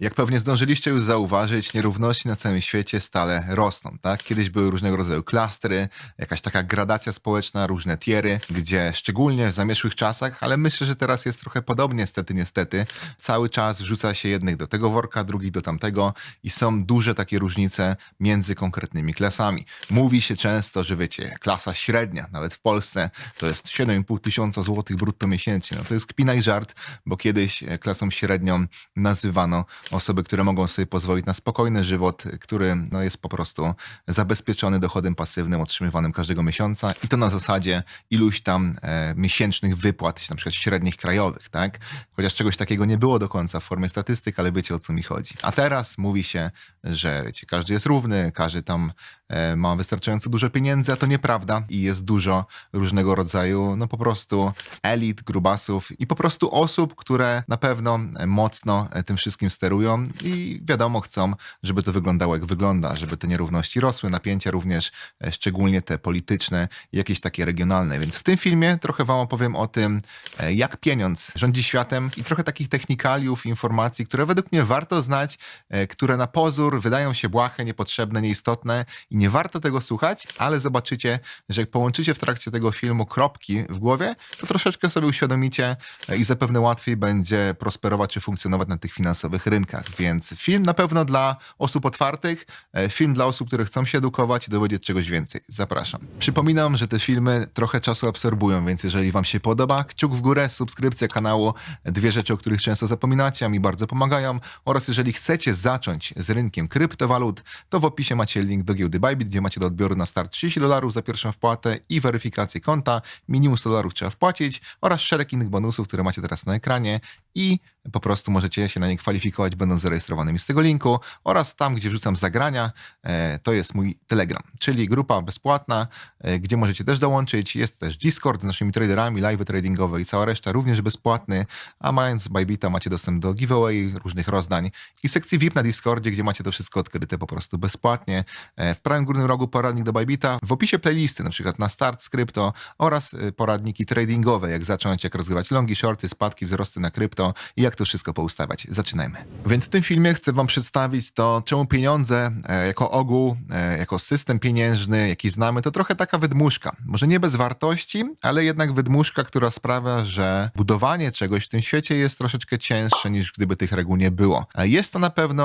Jak pewnie zdążyliście już zauważyć, nierówności na całym świecie stale rosną. Tak? Kiedyś były różnego rodzaju klastry, jakaś taka gradacja społeczna, różne tiery, gdzie szczególnie w zamieszłych czasach, ale myślę, że teraz jest trochę podobnie, niestety, niestety, cały czas wrzuca się jednych do tego worka, drugich do tamtego i są duże takie różnice między konkretnymi klasami. Mówi się często, że wiecie, klasa średnia, nawet w Polsce, to jest 7,5 tysiąca złotych brutto miesięcznie. No to jest kpina i żart, bo kiedyś e, klasą średnią nazywano osoby, które mogą sobie pozwolić na spokojny żywot, który no, jest po prostu zabezpieczony dochodem pasywnym otrzymywanym każdego miesiąca i to na zasadzie iluś tam e, miesięcznych wypłat, na przykład średnich krajowych, tak? Chociaż czegoś takiego nie było do końca w formie statystyk, ale wiecie o co mi chodzi. A teraz mówi się, że wiecie, każdy jest równy, każdy tam e, ma wystarczająco dużo pieniędzy, a to nieprawda i jest dużo różnego rodzaju, no po prostu elit, grubasów i po prostu osób, które na pewno e, mocno e, tym wszystkim sterują i wiadomo chcą, żeby to wyglądało jak wygląda, żeby te nierówności rosły, napięcia również, e, szczególnie te polityczne jakieś takie regionalne. Więc w tym filmie trochę wam opowiem o tym, e, jak pieniądz rządzi światem i trochę takich technikaliów, informacji, które według mnie warto znać, e, które na pozór wydają się błahe, niepotrzebne, nieistotne i nie warto tego słuchać, ale zobaczycie, że jak połączycie w trakcie tego filmu kropki w głowie, to troszeczkę sobie uświadomicie i zapewne łatwiej będzie prosperować czy funkcjonować na tych finansowych rynkach. Więc film na pewno dla osób otwartych, e, film dla osób, które chcą się edukować i dowiedzieć czegoś więcej. Zapraszam. Przypominam, że te filmy trochę czasu absorbują, więc jeżeli wam się podoba, kciuk w górę, subskrypcja kanału, dwie rzeczy, o których często zapominacie, a mi bardzo pomagają. Oraz jeżeli chcecie zacząć z rynkiem kryptowalut, to w opisie macie link do giełdy Bybit, gdzie macie do odbioru na start 30 dolarów za pierwszą wpłatę i weryfikację konta. Minimum 100 dolarów trzeba wpłacić oraz szereg innych bonusów, które macie teraz na ekranie i po prostu możecie się na nie kwalifikować, będąc zarejestrowanymi z tego linku oraz tam, gdzie wrzucam zagrania, e, to jest mój Telegram, czyli grupa bezpłatna, e, gdzie możecie też dołączyć. Jest też Discord z naszymi traderami, live tradingowe i cała reszta również bezpłatny, a mając Bybita macie dostęp do giveaway, różnych rozdań i sekcji VIP na Discordzie, gdzie macie to wszystko odkryte po prostu bezpłatnie. E, W prawym górnym rogu poradnik do Bybita, w opisie playlisty, na przykład na start z krypto oraz poradniki tradingowe, jak zacząć, jak rozgrywać longi, shorty, spadki, wzrosty na krypto i jak to wszystko poustawiać. Zaczynajmy. Więc w tym filmie chcę wam przedstawić to, czemu pieniądze e, jako ogół, e, jako system pieniężny, jaki znamy, to trochę taka wydmuszka. Może nie bez wartości, ale jednak wydmuszka, która sprawia, że budowanie czegoś w tym świecie jest troszeczkę cięższe niż gdyby tych reguł nie było. Jest to na pewno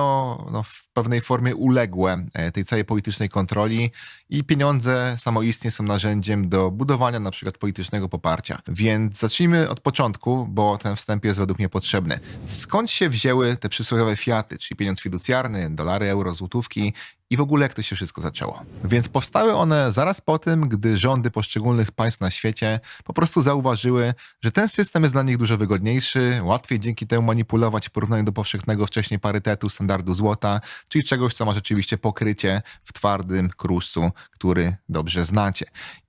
no, w pewnej formie uległe e, tej całej politycznej kontroli i pieniądze samoistnie są narzędziem do budowania na przykład politycznego poparcia. Więc zacznijmy od początku, bo ten wstęp jest według mnie potrzebny. Skąd się wzięły te przysłowiowe fiaty, czyli pieniądz fiducjarny, dolary, euro, złotówki i w ogóle jak to się wszystko zaczęło. Więc powstały one zaraz po tym, gdy rządy poszczególnych państw na świecie po prostu zauważyły, że ten system jest dla nich dużo wygodniejszy, łatwiej dzięki temu manipulować w porównaniu do powszechnego wcześniej parytetu standardu złota, czyli czegoś, co ma rzeczywiście pokrycie w twardym kruszcu, który dobrze znacie.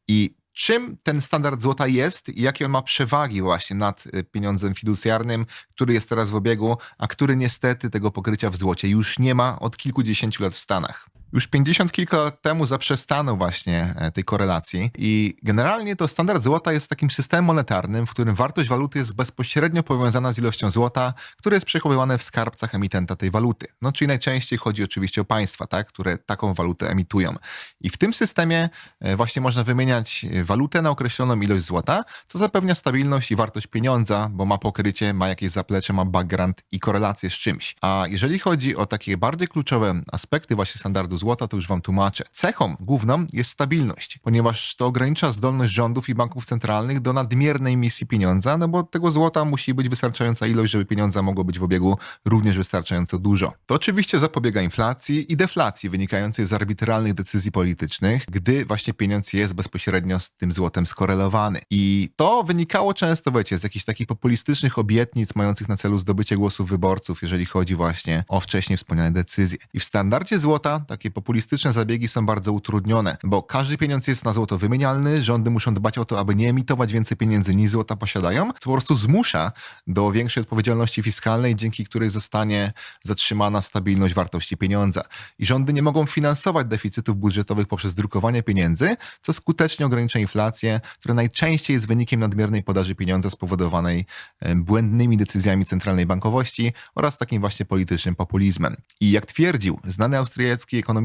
I czym ten standard złota jest i jakie on ma przewagi właśnie nad y, pieniądzem fiducjarnym, który jest teraz w obiegu, a który niestety tego pokrycia w złocie już nie ma od kilkudziesięciu lat w Stanach. Już 50 kilka lat temu zaprzestano właśnie e, tej korelacji i generalnie to standard złota jest takim systemem monetarnym, w którym wartość waluty jest bezpośrednio powiązana z ilością złota, które jest przechowywane w skarbcach emitenta tej waluty. No czyli najczęściej chodzi oczywiście o państwa, tak, które taką walutę emitują. I w tym systemie e, właśnie można wymieniać e, walutę na określoną ilość złota, co zapewnia stabilność i wartość pieniądza, bo ma pokrycie, ma jakieś zaplecze, ma background i korelację z czymś. A jeżeli chodzi o takie bardziej kluczowe aspekty właśnie standardu złota, to już wam tłumaczę. Cechą główną jest stabilność, ponieważ to ogranicza zdolność rządów i banków centralnych do nadmiernej emisji pieniądza, no bo tego złota musi być wystarczająca ilość, żeby pieniądza mogło być w obiegu również wystarczająco dużo. To oczywiście zapobiega inflacji i deflacji wynikającej z arbitralnych decyzji politycznych, gdy właśnie pieniądz jest bezpośrednio z tym złotem skorelowany. I to wynikało często, wiecie, z jakichś takich populistycznych obietnic mających na celu zdobycie głosów wyborców, jeżeli chodzi właśnie o wcześniej wspomniane decyzje. I w standardzie złota takie takie populistyczne zabiegi są bardzo utrudnione, bo każdy pieniądz jest na złoto wymienialny, rządy muszą dbać o to, aby nie emitować więcej pieniędzy niż złota posiadają, co po prostu zmusza do większej odpowiedzialności fiskalnej, dzięki której zostanie zatrzymana stabilność wartości pieniądza. I rządy nie mogą finansować deficytów budżetowych poprzez drukowanie pieniędzy, co skutecznie ogranicza inflację, która najczęściej jest wynikiem nadmiernej podaży pieniądza spowodowanej e, błędnymi decyzjami centralnej bankowości oraz takim właśnie politycznym populizmem. I jak twierdził znany austriacki ekonomista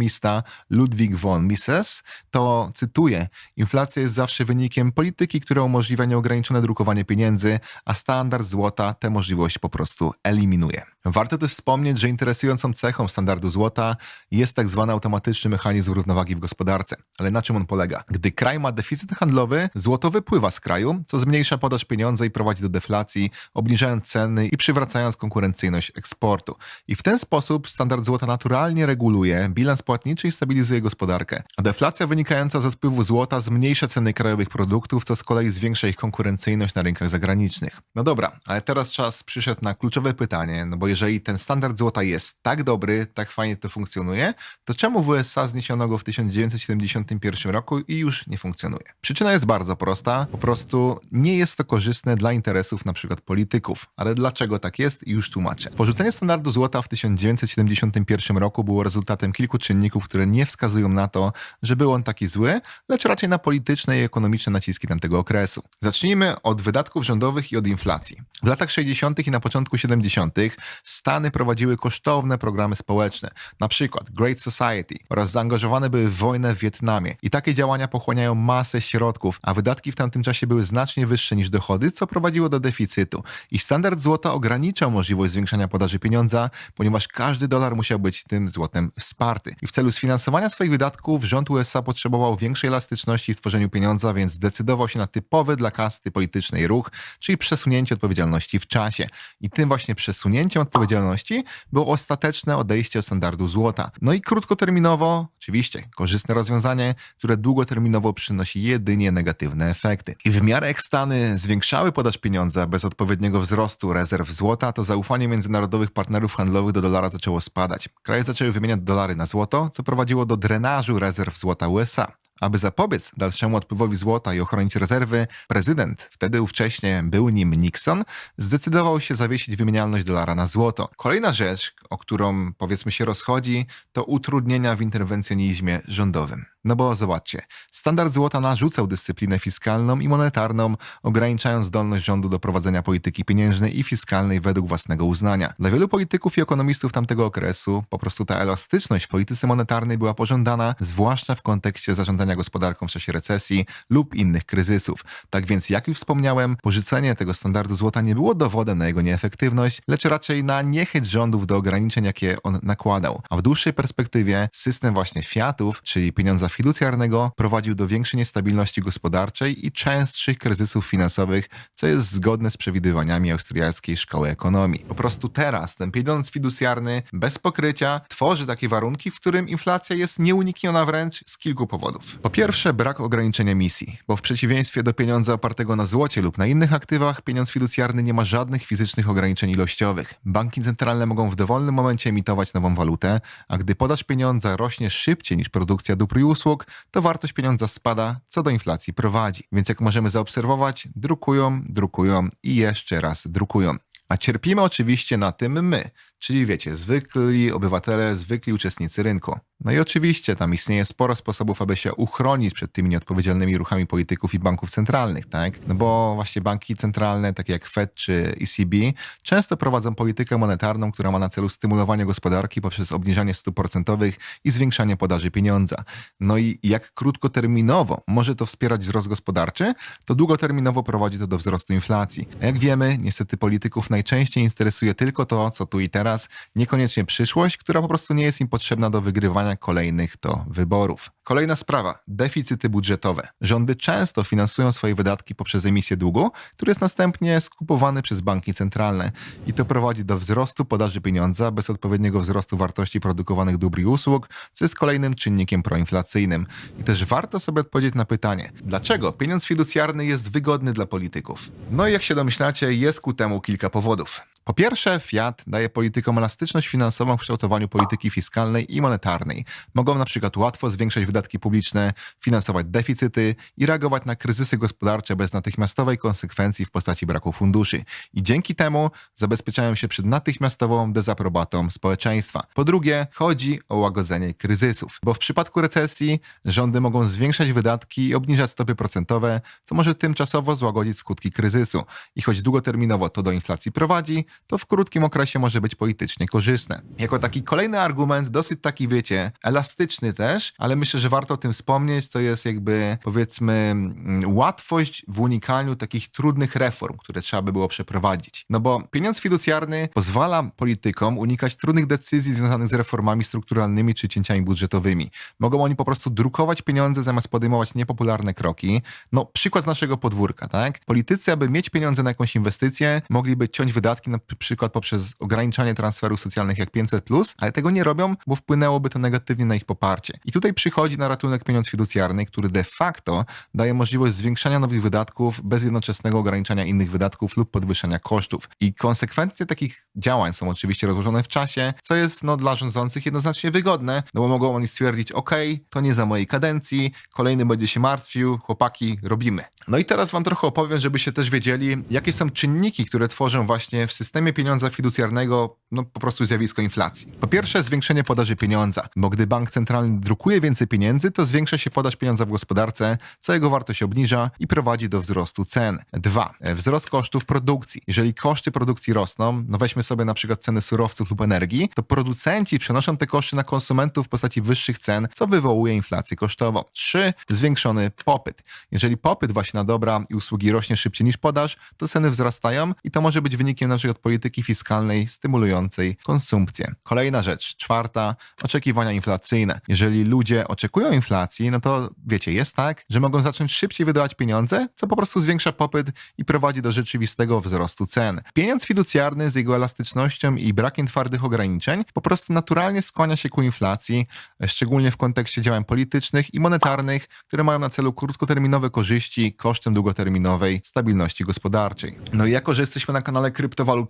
Ludwig von Mises, to cytuję: Inflacja jest zawsze wynikiem polityki, która umożliwia nieograniczone drukowanie pieniędzy, a standard złota tę możliwość po prostu eliminuje. Warto też wspomnieć, że interesującą cechą standardu złota jest tak zwany automatyczny mechanizm równowagi w gospodarce. Ale na czym on polega? Gdy kraj ma deficyt handlowy, złoto wypływa z kraju, co zmniejsza podaż pieniądza i prowadzi do deflacji, obniżając ceny i przywracając konkurencyjność eksportu. I w ten sposób standard złota naturalnie reguluje bilans płatniczy i stabilizuje gospodarkę. Deflacja wynikająca z odpływu złota zmniejsza ceny krajowych produktów, co z kolei zwiększa ich konkurencyjność na rynkach zagranicznych. No dobra, ale teraz czas przyszedł na kluczowe pytanie, no bo jeżeli ten standard złota jest tak dobry, tak fajnie to funkcjonuje, to czemu w USA zniesiono go w 1971 roku i już nie funkcjonuje? Przyczyna jest bardzo prosta, po prostu nie jest to korzystne dla interesów przykład polityków. Ale dlaczego tak jest? Już tłumaczę. Porzucenie standardu złota w 1971 roku było rezultatem kilku czynników, które nie wskazują na to, że był on taki zły, lecz raczej na polityczne i ekonomiczne naciski tamtego okresu. Zacznijmy od wydatków rządowych i od inflacji. W latach 60. i na początku 70. Stany prowadziły kosztowne programy społeczne, przykład Great Society oraz zaangażowane były w wojnę w Wietnamie. I takie działania pochłaniają masę środków, a wydatki w tamtym czasie były znacznie wyższe niż dochody, co prowadziło do deficytu. I standard złota ograniczał możliwość zwiększania podaży pieniądza, ponieważ każdy dolar musiał być tym złotem wsparty. I w celu sfinansowania swoich wydatków rząd USA potrzebował większej elastyczności w tworzeniu pieniądza, więc zdecydował się na typowy dla kasty politycznej ruch, czyli przesunięcie odpowiedzialności w czasie. I tym właśnie przesunięciem odpowiedzialności było ostateczne odejście od standardu złota. No i krótkoterminowo, oczywiście, korzystne rozwiązanie, które długoterminowo przynosi jedynie negatywne efekty. I w miarę jak Stany zwiększały podaż pieniądza bez odpowiedniego wzrostu rezerw złota, to zaufanie międzynarodowych partnerów handlowych do dolara zaczęło spadać. Kraje zaczęły wymieniać dolary na złoto, co prowadziło do drenażu rezerw złota USA. Aby zapobiec dalszemu odpływowi złota i ochronić rezerwy, prezydent, wtedy ówcześnie był nim Nixon, zdecydował się zawiesić wymienialność dolara na złoto. Kolejna rzecz, o którą powiedzmy się rozchodzi, to utrudnienia w interwencjonizmie rządowym. No bo zobaczcie, standard złota narzucał dyscyplinę fiskalną i monetarną, ograniczając zdolność rządu do prowadzenia polityki pieniężnej i fiskalnej według własnego uznania. Dla wielu polityków i ekonomistów tamtego okresu po prostu ta elastyczność w polityce monetarnej była pożądana, zwłaszcza w kontekście zarządzania gospodarką w czasie recesji lub innych kryzysów. Tak więc, jak już wspomniałem, porzucenie tego standardu złota nie było dowodem na jego nieefektywność, lecz raczej na niechęć rządów do ograniczeń, jakie on nakładał. A w dłuższej perspektywie system właśnie fiatów, czyli pieniądza fiducjarnego prowadził do większej niestabilności gospodarczej i częstszych kryzysów finansowych, co jest zgodne z przewidywaniami austriackiej szkoły ekonomii. Po prostu teraz ten pieniądz fiducjarny bez pokrycia tworzy takie warunki, w którym inflacja jest nieunikniona wręcz z kilku powodów. Po pierwsze, brak ograniczenia emisji, bo w przeciwieństwie do pieniądza opartego na złocie lub na innych aktywach, pieniądz fiducjarny nie ma żadnych fizycznych ograniczeń ilościowych. Banki centralne mogą w dowolnym momencie emitować nową walutę, a gdy podaż pieniądza rośnie szybciej niż produkcja dóbr i usług, to wartość pieniądza spada, co do inflacji prowadzi. Więc jak możemy zaobserwować, drukują, drukują i jeszcze raz drukują. A cierpimy oczywiście na tym my, czyli wiecie, zwykli obywatele, zwykli uczestnicy rynku. No i oczywiście tam istnieje sporo sposobów, aby się uchronić przed tymi nieodpowiedzialnymi ruchami polityków i banków centralnych, tak? No bo właśnie banki centralne, takie jak Fed czy ECB, często prowadzą politykę monetarną, która ma na celu stymulowanie gospodarki poprzez obniżanie stóp procentowych i zwiększanie podaży pieniądza. No i jak krótkoterminowo może to wspierać wzrost gospodarczy, to długoterminowo prowadzi to do wzrostu inflacji. A jak wiemy, niestety polityków najczęściej interesuje tylko to, co tu i teraz, niekoniecznie przyszłość, która po prostu nie jest im potrzebna do wygrywania kolejnych to wyborów. Kolejna sprawa, deficyty budżetowe. Rządy często finansują swoje wydatki poprzez emisję długu, który jest następnie skupowany przez banki centralne i to prowadzi do wzrostu podaży pieniądza bez odpowiedniego wzrostu wartości produkowanych dóbr i usług, co jest kolejnym czynnikiem proinflacyjnym. I też warto sobie odpowiedzieć na pytanie, dlaczego pieniądz fiducjarny jest wygodny dla polityków? No i jak się domyślacie, jest ku temu kilka powodów. Po pierwsze, Fiat daje politykom elastyczność finansową w kształtowaniu polityki fiskalnej i monetarnej. Mogą na przykład łatwo zwiększać wydatki publiczne, finansować deficyty i reagować na kryzysy gospodarcze bez natychmiastowej konsekwencji w postaci braku funduszy. I dzięki temu zabezpieczają się przed natychmiastową dezaprobatą społeczeństwa. Po drugie, chodzi o łagodzenie kryzysów, bo w przypadku recesji rządy mogą zwiększać wydatki i obniżać stopy procentowe, co może tymczasowo złagodzić skutki kryzysu. I choć długoterminowo to do inflacji prowadzi, to w krótkim okresie może być politycznie korzystne. Jako taki kolejny argument, dosyć taki, wiecie, elastyczny też, ale myślę, że warto o tym wspomnieć, to jest jakby, powiedzmy, mm, łatwość w unikaniu takich trudnych reform, które trzeba by było przeprowadzić. No bo pieniądz fiducjarny pozwala politykom unikać trudnych decyzji związanych z reformami strukturalnymi czy cięciami budżetowymi. Mogą oni po prostu drukować pieniądze zamiast podejmować niepopularne kroki. No, przykład z naszego podwórka, tak? Politycy, aby mieć pieniądze na jakąś inwestycję, mogliby ciąć wydatki na przykład poprzez ograniczanie transferów socjalnych jak 500+, ale tego nie robią, bo wpłynęłoby to negatywnie na ich poparcie. I tutaj przychodzi na ratunek pieniądz fiducjarny, który de facto daje możliwość zwiększania nowych wydatków bez jednoczesnego ograniczania innych wydatków lub podwyższenia kosztów. I konsekwencje takich działań są oczywiście rozłożone w czasie, co jest no, dla rządzących jednoznacznie wygodne, no bo mogą oni stwierdzić, ok, to nie za mojej kadencji, kolejny będzie się martwił, chłopaki, robimy. No i teraz wam trochę opowiem, żebyście też wiedzieli, jakie są czynniki, które tworzą właśnie w systemie pieniądza fiducjarnego no po prostu zjawisko inflacji. Po pierwsze, zwiększenie podaży pieniądza, bo gdy bank centralny drukuje więcej pieniędzy, to zwiększa się podaż pieniądza w gospodarce, co jego wartość obniża i prowadzi do wzrostu cen. Dwa, wzrost kosztów produkcji. Jeżeli koszty produkcji rosną, no weźmy sobie na przykład ceny surowców lub energii, to producenci przenoszą te koszty na konsumentów w postaci wyższych cen, co wywołuje inflację kosztową. Trzy, zwiększony popyt. Jeżeli popyt właśnie na dobra i usługi rośnie szybciej niż podaż, to ceny wzrastają i to może być wynikiem na przykład polityki fiskalnej stymulującej konsumpcję. Kolejna rzecz, czwarta, oczekiwania inflacyjne. Jeżeli ludzie oczekują inflacji, no to wiecie, jest tak, że mogą zacząć szybciej wydawać pieniądze, co po prostu zwiększa popyt i prowadzi do rzeczywistego wzrostu cen. Pieniądz fiducjarny z jego elastycznością i brakiem twardych ograniczeń po prostu naturalnie skłania się ku inflacji, szczególnie w kontekście działań politycznych i monetarnych, które mają na celu krótkoterminowe korzyści kosztem długoterminowej stabilności gospodarczej. No i jako, że jesteśmy na kanale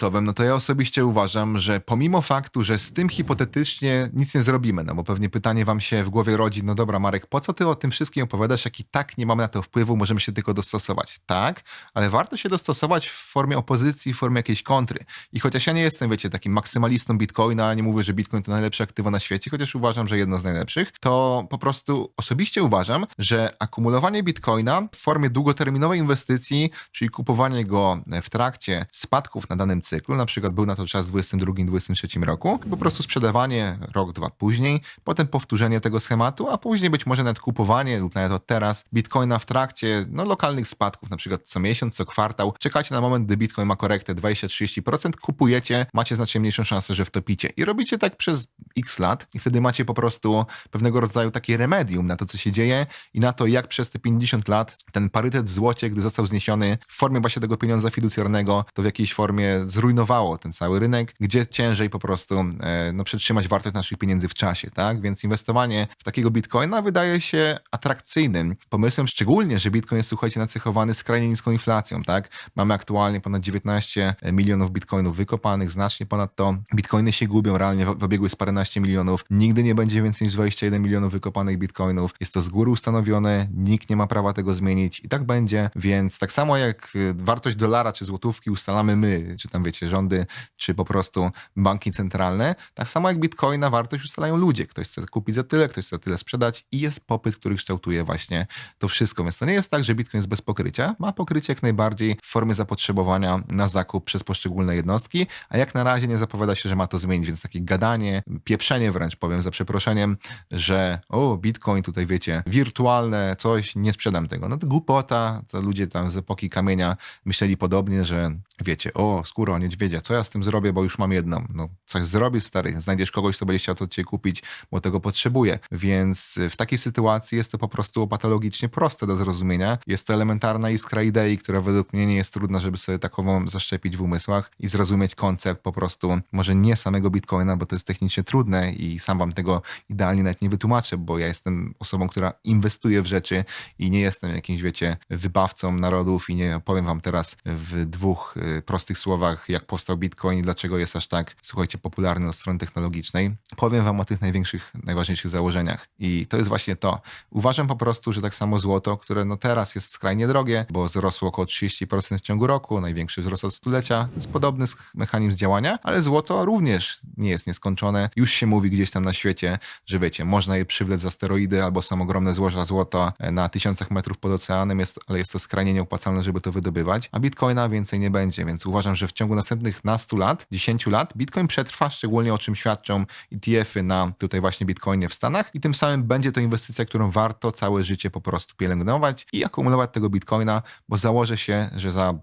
no to ja osobiście uważam, że pomimo faktu, że z tym hipotetycznie nic nie zrobimy, no bo pewnie pytanie wam się w głowie rodzi, no dobra Marek, po co ty o tym wszystkim opowiadasz, jak i tak nie mamy na to wpływu, możemy się tylko dostosować. Tak, ale warto się dostosować w formie opozycji, w formie jakiejś kontry. I chociaż ja nie jestem, wiecie, takim maksymalistą Bitcoina, nie mówię, że Bitcoin to najlepsze aktywo na świecie, chociaż uważam, że jedno z najlepszych, to po prostu osobiście uważam, że akumulowanie Bitcoina w formie długoterminowej inwestycji, czyli kupowanie go w trakcie spadków na danym cyklu, na przykład był na to czas w 2022-2023 roku, po prostu sprzedawanie rok, dwa później, potem powtórzenie tego schematu, a później być może nawet kupowanie lub nawet od teraz Bitcoina w trakcie no, lokalnych spadków, na przykład co miesiąc, co kwartał. Czekacie na moment, gdy Bitcoin ma korektę 20-30%, kupujecie, macie znacznie mniejszą szansę, że wtopicie. I robicie tak przez x lat i wtedy macie po prostu pewnego rodzaju takie remedium na to, co się dzieje i na to, jak przez te 50 lat ten parytet w złocie, gdy został zniesiony w formie właśnie tego pieniądza fiducjarnego, to w jakiejś formie zrujnowało ten cały rynek, gdzie ciężej po prostu e, no, przetrzymać wartość naszych pieniędzy w czasie, tak? Więc inwestowanie w takiego bitcoina wydaje się atrakcyjnym pomysłem, szczególnie, że bitcoin jest, słuchajcie, nacechowany skrajnie niską inflacją, tak? Mamy aktualnie ponad 19 milionów bitcoinów wykopanych, znacznie ponad to. Bitcoiny się gubią, realnie w obiegu jest milionów. Nigdy nie będzie więcej niż 21 milionów wykopanych bitcoinów. Jest to z góry ustanowione, nikt nie ma prawa tego zmienić i tak będzie, więc tak samo jak wartość dolara czy złotówki ustalamy my, czy tam wiecie, rządy, czy po prostu banki centralne, tak samo jak bitcoina wartość ustalają ludzie. Ktoś chce kupić za tyle, ktoś chce za tyle sprzedać i jest popyt, który kształtuje właśnie to wszystko. Więc to nie jest tak, że bitcoin jest bez pokrycia. Ma pokrycie jak najbardziej w formie zapotrzebowania na zakup przez poszczególne jednostki, a jak na razie nie zapowiada się, że ma to zmienić, więc takie gadanie, pieprzenie wręcz powiem za przeproszeniem, że o, bitcoin tutaj wiecie, wirtualne coś, nie sprzedam tego. No to głupota, to ludzie tam z epoki kamienia myśleli podobnie, że wiecie, o, skóra niedźwiedzia, co ja z tym zrobię, bo już mam jedną. No, coś zrobisz, stary, znajdziesz kogoś, kto będzie chciał to od ciebie kupić, bo tego potrzebuje. Więc w takiej sytuacji jest to po prostu patologicznie proste do zrozumienia. Jest to elementarna iskra idei, która według mnie nie jest trudna, żeby sobie takową zaszczepić w umysłach i zrozumieć koncept po prostu, może nie samego bitcoina, bo to jest technicznie trudne i sam wam tego idealnie nawet nie wytłumaczę, bo ja jestem osobą, która inwestuje w rzeczy i nie jestem jakimś, wiecie, wybawcą narodów i nie powiem wam teraz w dwóch w prostych słowach, jak powstał Bitcoin i dlaczego jest aż tak, słuchajcie, popularny od strony technologicznej. Powiem wam o tych największych, najważniejszych założeniach. I to jest właśnie to. Uważam po prostu, że tak samo złoto, które no teraz jest skrajnie drogie, bo wzrosło około 30% w ciągu roku, największy wzrost od stulecia, to jest podobny mechanizm działania, ale złoto również nie jest nieskończone. Już się mówi gdzieś tam na świecie, że wiecie, można je przywlec za steroidy albo są ogromne złoża złota na tysiącach metrów pod oceanem, jest, ale jest to skrajnie nieopłacalne, żeby to wydobywać, a bitcoina więcej nie będzie, więc uważam, że w ciągu następnych nastu lat, 10 lat, bitcoin przetrwa, szczególnie o czym świadczą ETF-y na tutaj właśnie bitcoinie w Stanach i tym samym będzie to inwestycja, którą warto całe życie po prostu pielęgnować i akumulować tego bitcoina, bo założę się, że za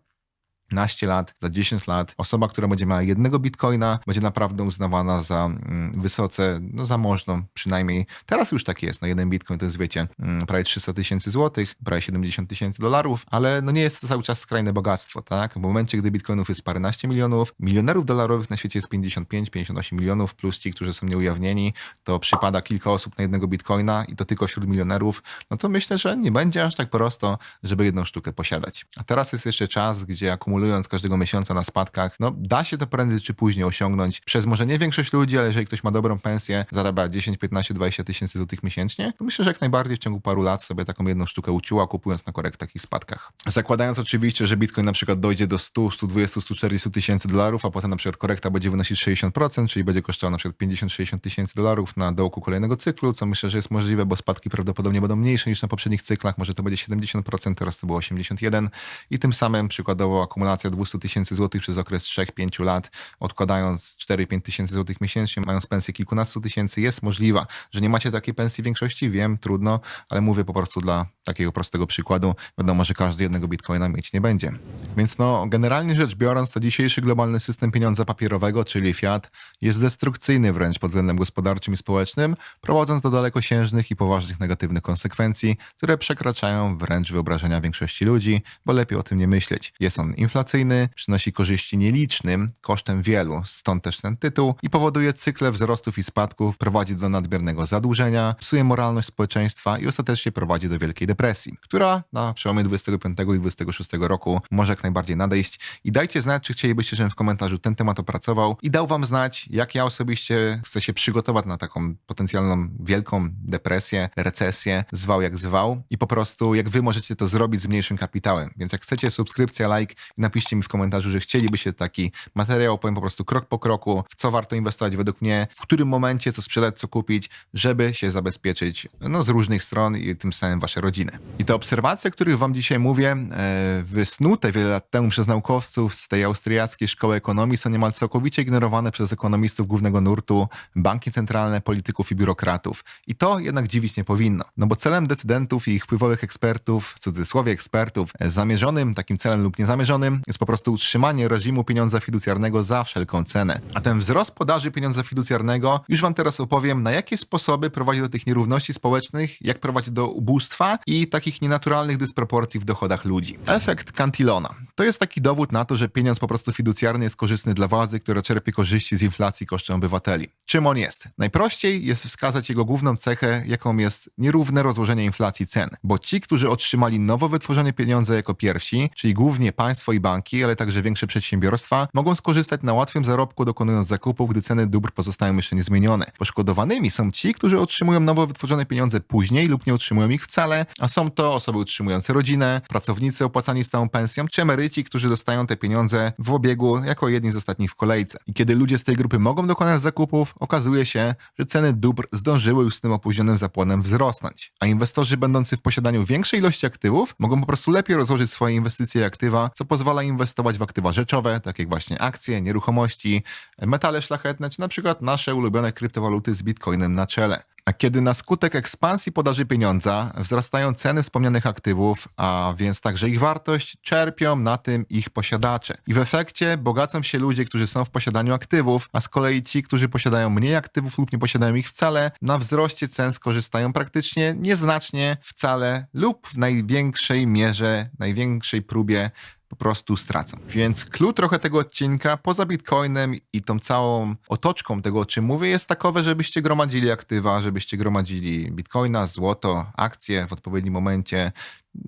naście lat, za 10 lat, osoba, która będzie miała jednego bitcoina, będzie naprawdę uznawana za mm, wysoce no, zamożną, przynajmniej teraz już tak jest. No jeden bitcoin to jest, wiecie, mm, prawie 300 tysięcy złotych, prawie 70 tysięcy dolarów, ale no nie jest to cały czas skrajne bogactwo, tak? W momencie, gdy bitcoinów jest paręnaście milionów, milionerów dolarowych na świecie jest 55-58 milionów, plus ci, którzy są nieujawnieni, to przypada kilka osób na jednego bitcoina i to tylko wśród milionerów, no to myślę, że nie będzie aż tak prosto, żeby jedną sztukę posiadać. A teraz jest jeszcze czas, gdzie akumulacja każdego miesiąca na spadkach, no da się to prędzej czy później osiągnąć przez może nie większość ludzi, ale jeżeli ktoś ma dobrą pensję, zarabia 10, 15, 20 tysięcy złotych miesięcznie, to myślę, że jak najbardziej w ciągu paru lat sobie taką jedną sztukę uciła, kupując na korektach i spadkach. Zakładając oczywiście, że Bitcoin na przykład dojdzie do 100, 120, 140 tysięcy dolarów, a potem na przykład korekta będzie wynosić 60%, czyli będzie kosztował na przykład 50-60 tysięcy dolarów na dołku kolejnego cyklu, co myślę, że jest możliwe, bo spadki prawdopodobnie będą mniejsze niż na poprzednich cyklach, może to będzie 70%, teraz to było 81% i tym samym przykładowo akumulacja akumulacja 200 tysięcy złotych przez okres 3-5 lat, odkładając 4-5 tysięcy złotych miesięcznie, mając pensję kilkunastu tysięcy, jest możliwa. Że nie macie takiej pensji w większości, wiem, trudno, ale mówię po prostu dla takiego prostego przykładu. Wiadomo, że każdy jednego bitcoina mieć nie będzie. Więc no, generalnie rzecz biorąc, to dzisiejszy globalny system pieniądza papierowego, czyli fiat, jest destrukcyjny wręcz pod względem gospodarczym i społecznym, prowadząc do dalekosiężnych i poważnych negatywnych konsekwencji, które przekraczają wręcz wyobrażenia większości ludzi, bo lepiej o tym nie myśleć. Jest on inflacyjny, inflacyjny, przynosi korzyści nielicznym, kosztem wielu, stąd też ten tytuł, i powoduje cykle wzrostów i spadków, prowadzi do nadmiernego zadłużenia, psuje moralność społeczeństwa i ostatecznie prowadzi do wielkiej depresji, która na przełomie 25 i 26 roku może jak najbardziej nadejść. I dajcie znać, czy chcielibyście, żebym w komentarzu ten temat opracował i dał wam znać, jak ja osobiście chcę się przygotować na taką potencjalną wielką depresję, recesję, zwał jak zwał i po prostu jak wy możecie to zrobić z mniejszym kapitałem. Więc jak chcecie subskrypcja, like i napiszcie mi w komentarzu, że chcielibyście taki materiał, powiem po prostu krok po kroku, w co warto inwestować według mnie, w którym momencie, co sprzedać, co kupić, żeby się zabezpieczyć no, z różnych stron i tym samym wasze rodziny. I te obserwacje, o których wam dzisiaj mówię, e, wysnute wiele lat temu przez naukowców z tej austriackiej szkoły ekonomii są niemal całkowicie ignorowane przez ekonomistów głównego nurtu, banki centralne, polityków i biurokratów. I to jednak dziwić nie powinno, no bo celem decydentów i ich wpływowych ekspertów, w cudzysłowie ekspertów, e, zamierzonym takim celem lub niezamierzonym, jest po prostu utrzymanie reżimu pieniądza fiducjarnego za wszelką cenę. A ten wzrost podaży pieniądza fiducjarnego, już wam teraz opowiem, na jakie sposoby prowadzi do tych nierówności społecznych, jak prowadzi do ubóstwa i takich nienaturalnych dysproporcji w dochodach ludzi. Efekt Cantillona. To jest taki dowód na to, że pieniądz po prostu fiducjarny jest korzystny dla władzy, która czerpie korzyści z inflacji kosztem obywateli. Czym on jest? Najprościej jest wskazać jego główną cechę, jaką jest nierówne rozłożenie inflacji cen, bo ci, którzy otrzymali nowo wytworzone pieniądze jako pierwsi, czyli głównie państwo i banki, ale także większe przedsiębiorstwa, mogą skorzystać na łatwym zarobku dokonując zakupów, gdy ceny dóbr pozostają jeszcze niezmienione. Poszkodowanymi są ci, którzy otrzymują nowo wytworzone pieniądze później lub nie otrzymują ich wcale, a są to osoby utrzymujące rodzinę, pracownicy opłacani stałą pensją, czy emeryci, którzy dostają te pieniądze w obiegu jako jedni z ostatnich w kolejce. I kiedy ludzie z tej grupy mogą dokonać zakupów, okazuje się, że ceny dóbr zdążyły już z tym opóźnionym zapłonem wzrosnąć. A inwestorzy będący w posiadaniu większej ilości aktywów mogą po prostu lepiej rozłożyć swoje inwestycje i aktywa, co pozwala pozwala inwestować w aktywa rzeczowe, takie jak właśnie akcje, nieruchomości, metale szlachetne, czy na przykład nasze ulubione kryptowaluty z bitcoinem na czele. A kiedy na skutek ekspansji podaży pieniądza wzrastają ceny wspomnianych aktywów, a więc także ich wartość, czerpią na tym ich posiadacze. I w efekcie bogacą się ludzie, którzy są w posiadaniu aktywów, a z kolei ci, którzy posiadają mniej aktywów lub nie posiadają ich wcale, na wzroście cen skorzystają praktycznie nieznacznie wcale lub w największej mierze, największej próbie po prostu stracą. Więc clue trochę tego odcinka, poza Bitcoinem i tą całą otoczką tego, o czym mówię, jest takowe, żebyście gromadzili aktywa, żebyście gromadzili Bitcoina, złoto, akcje w odpowiednim momencie,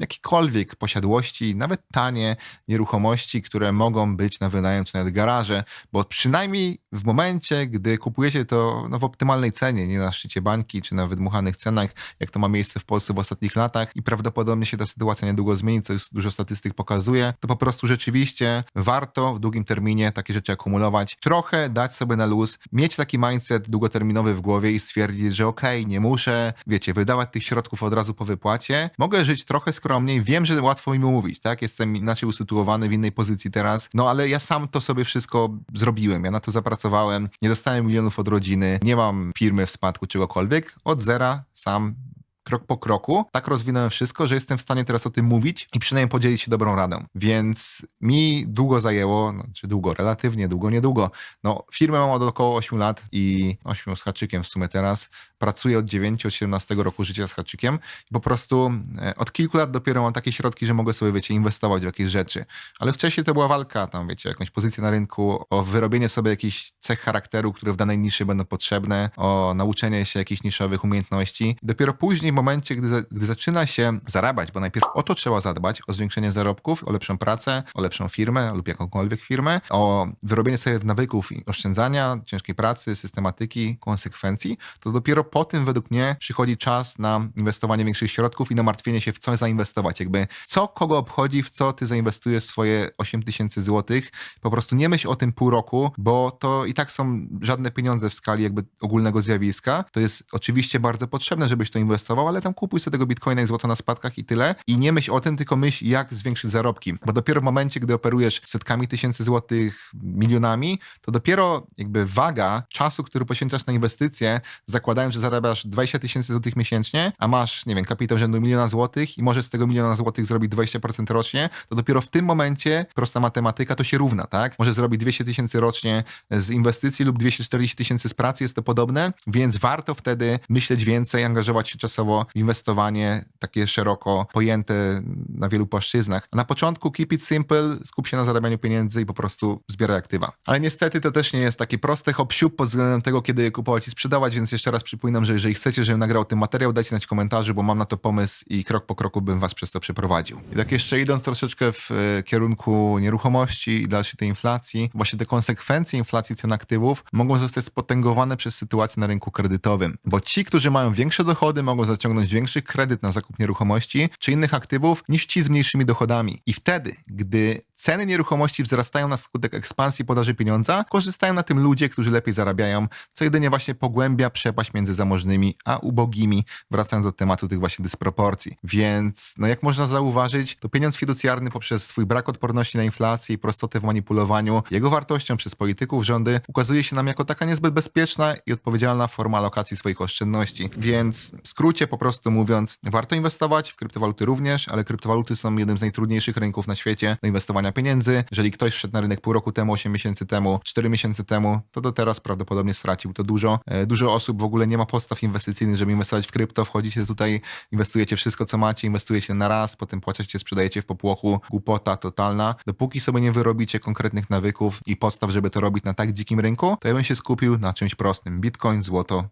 jakiekolwiek posiadłości, nawet tanie nieruchomości, które mogą być na wynajem czy nawet garaże, bo przynajmniej w momencie, gdy kupujecie to no, w optymalnej cenie, nie na szczycie bańki czy na wydmuchanych cenach, jak to ma miejsce w Polsce w ostatnich latach i prawdopodobnie się ta sytuacja niedługo zmieni, co już dużo statystyk pokazuje, to po prostu rzeczywiście warto w długim terminie takie rzeczy akumulować, trochę dać sobie na luz, mieć taki mindset długoterminowy w głowie i stwierdzić, że okej, okay, nie muszę, wiecie, wydawać tych środków od razu po wypłacie, mogę żyć trochę skromniej, wiem, że łatwo mi mówić, tak, jestem inaczej usytuowany w innej pozycji teraz, no ale ja sam to sobie wszystko zrobiłem, ja na to zapracowałem, nie dostałem milionów od rodziny, nie mam firmy w spadku czegokolwiek, od zera sam krok po kroku, tak rozwinąłem wszystko, że jestem w stanie teraz o tym mówić i przynajmniej podzielić się dobrą radą. Więc mi długo zajęło, no, czy długo, relatywnie długo, niedługo. No, firmę mam od około 8 lat i 8 z haczykiem w sumie teraz. Pracuję od 9, od 17 roku życia z haczykiem po prostu e, od kilku lat dopiero mam takie środki, że mogę sobie, wiecie, inwestować w jakieś rzeczy. Ale wcześniej to była walka, tam, wiecie, jakąś pozycję na rynku, o wyrobienie sobie jakichś cech charakteru, które w danej niszy będą potrzebne, o nauczenie się jakichś niszowych umiejętności. Dopiero później momencie, gdy, gdy zaczyna się zarabiać, bo najpierw o to trzeba zadbać, o zwiększenie zarobków, o lepszą pracę, o lepszą firmę lub jakąkolwiek firmę, o wyrobienie sobie nawyków oszczędzania, ciężkiej pracy, systematyki, konsekwencji, to dopiero po tym według mnie przychodzi czas na inwestowanie większych środków i na martwienie się w co zainwestować. Jakby co kogo obchodzi, w co ty zainwestujesz swoje 8 tysięcy złotych. Po prostu nie myśl o tym pół roku, bo to i tak są żadne pieniądze w skali jakby ogólnego zjawiska. To jest oczywiście bardzo potrzebne, żebyś to inwestował, ale tam kupuj sobie tego bitcoina i złoto na spadkach i tyle. I nie myśl o tym, tylko myśl, jak zwiększyć zarobki. Bo dopiero w momencie, gdy operujesz setkami tysięcy złotych, milionami, to dopiero jakby waga czasu, który poświęcasz na inwestycje, zakładając, że zarabiasz 20 tysięcy złotych miesięcznie, a masz, nie wiem, kapitał rzędu miliona złotych i możesz z tego miliona złotych zrobić 20% rocznie, to dopiero w tym momencie, prosta matematyka, to się równa, tak? Możesz zrobić 200 tysięcy rocznie z inwestycji lub 240 tysięcy z pracy, jest to podobne, więc warto wtedy myśleć więcej, angażować się czasowo inwestowanie takie szeroko pojęte na wielu płaszczyznach. Na początku keep it simple, skup się na zarabianiu pieniędzy i po prostu zbieraj aktywa. Ale niestety to też nie jest takie proste hop pod względem tego, kiedy je kupować i sprzedawać, więc jeszcze raz przypominam, że jeżeli chcecie, żebym nagrał ten materiał, dajcie znać w komentarzu, bo mam na to pomysł i krok po kroku bym was przez to przeprowadził. I tak jeszcze idąc troszeczkę w e, kierunku nieruchomości i dalszej tej inflacji, właśnie te konsekwencje inflacji cen aktywów mogą zostać spotęgowane przez sytuację na rynku kredytowym, bo ci, którzy mają większe dochody, mogą zaciągnąć większy kredyt na zakup nieruchomości czy innych aktywów niż ci z mniejszymi dochodami. I wtedy, gdy ceny nieruchomości wzrastają na skutek ekspansji podaży pieniądza, korzystają na tym ludzie, którzy lepiej zarabiają, co jedynie właśnie pogłębia przepaść między zamożnymi a ubogimi, wracając do tematu tych właśnie dysproporcji. Więc, no jak można zauważyć, to pieniądz fiducjarny poprzez swój brak odporności na inflację i prostotę w manipulowaniu jego wartością przez polityków, rządy, ukazuje się nam jako taka niezbyt bezpieczna i odpowiedzialna forma alokacji swoich oszczędności. Więc w skrócie po prostu mówiąc, warto inwestować, w kryptowaluty również, ale kryptowaluty są jednym z najtrudniejszych rynków na świecie do inwestowania pieniędzy. Jeżeli ktoś wszedł na rynek pół roku temu, 8 miesięcy temu, 4 miesiące temu, to do teraz prawdopodobnie stracił to dużo. E, dużo osób w ogóle nie ma podstaw inwestycyjnych, żeby inwestować w krypto. Wchodzicie tutaj, inwestujecie wszystko, co macie, inwestujecie na raz, potem płacicie, sprzedajecie w popłochu. Głupota totalna. Dopóki sobie nie wyrobicie konkretnych nawyków i podstaw, żeby to robić na tak dzikim rynku, to ja bym się skupił na czymś prostym. Bitcoin, złoto,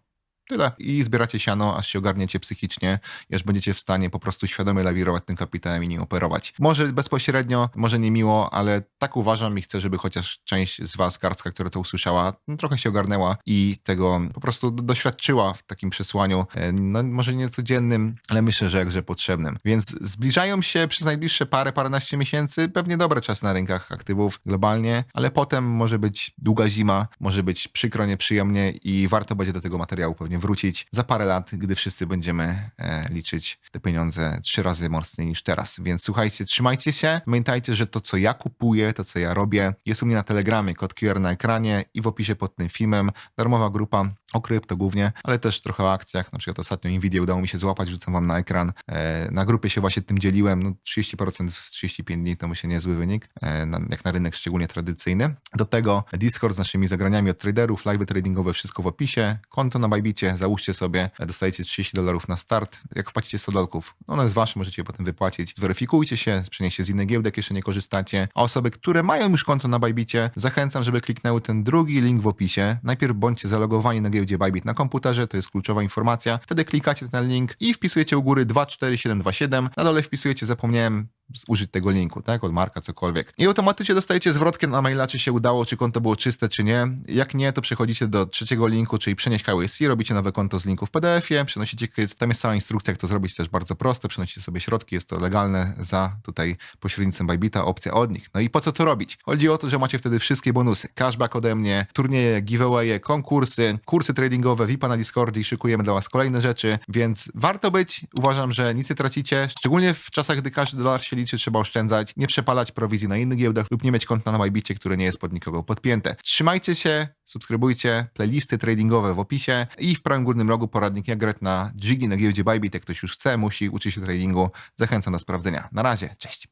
Tyle. I zbieracie siano, aż się ogarniecie psychicznie, aż będziecie w stanie po prostu świadomie lawirować tym kapitałem i nim operować. Może bezpośrednio, może nie miło, ale tak uważam i chcę, żeby chociaż część z was, garstka, która to usłyszała, no, trochę się ogarnęła i tego po prostu doświadczyła w takim przesłaniu, e, no może nie codziennym, ale myślę, że jakże potrzebnym. Więc zbliżają się przez najbliższe parę, paręnaście miesięcy pewnie dobre czasy na rynkach aktywów globalnie, ale potem może być długa zima, może być przykro, nieprzyjemnie i warto będzie do tego materiału pewnie wrócić za parę lat, gdy wszyscy będziemy e, liczyć te pieniądze trzy razy mocniej niż teraz. Więc słuchajcie, trzymajcie się. Pamiętajcie, że to, co ja kupuję, to, co ja robię, jest u mnie na Telegramie, kod QR na ekranie i w opisie pod tym filmem. Darmowa grupa o krypto głównie, ale też trochę o akcjach. Na przykład ostatnio Nvidia udało mi się złapać, rzucam wam na ekran. E, na grupie się właśnie tym dzieliłem. No 30% w 35 dni to się niezły wynik, e, jak na rynek szczególnie tradycyjny. Do tego Discord z naszymi zagraniami od traderów, live tradingowe, wszystko w opisie, konto na Bybit załóżcie sobie, dostajecie 30 dolarów na start. Jak wpłacicie 100 dolków, no ono jest wasze, możecie je potem wypłacić. Zweryfikujcie się, przenieście z innych giełdek, jeszcze nie korzystacie. A osoby, które mają już konto na Bybicie, zachęcam, żeby kliknęły ten drugi link w opisie. Najpierw bądźcie zalogowani na giełdzie Bybit na komputerze, to jest kluczowa informacja. Wtedy klikacie ten link i wpisujecie u góry 24727. Na dole wpisujecie, zapomniałem użyć tego linku, tak, od Marka, cokolwiek. I automatycznie dostajecie zwrotkę na maila, czy się udało, czy konto było czyste, czy nie. Jak nie, to przechodzicie do trzeciego linku, czyli przenieść KYC, robicie nowe konto z linku w PDF-ie, przenosicie, tam jest cała instrukcja, jak to zrobić, też bardzo proste, przenosicie sobie środki, jest to legalne za tutaj pośrednictwem Bybita, opcja od nich. No i po co to robić? Chodzi o to, że macie wtedy wszystkie bonusy. Cashback ode mnie, turnieje, giveawaye, konkursy, kursy tradingowe, VIPa na Discordzie i szykujemy dla was kolejne rzeczy, więc warto być. Uważam, że nic nie tracicie, szczególnie w czasach, gdy każdy dolar się liczy, trzeba oszczędzać, nie przepalać prowizji na innych giełdach lub nie mieć konta na Bybicie, które nie jest pod nikogo podpięte. Trzymajcie się, subskrybujcie, playlisty tradingowe w opisie i w prawym górnym rogu poradnik jak grać na Jiggy na giełdzie Bybit. Jak ktoś już chce, musi uczyć się tradingu, zachęcam do sprawdzenia. Na razie, cześć!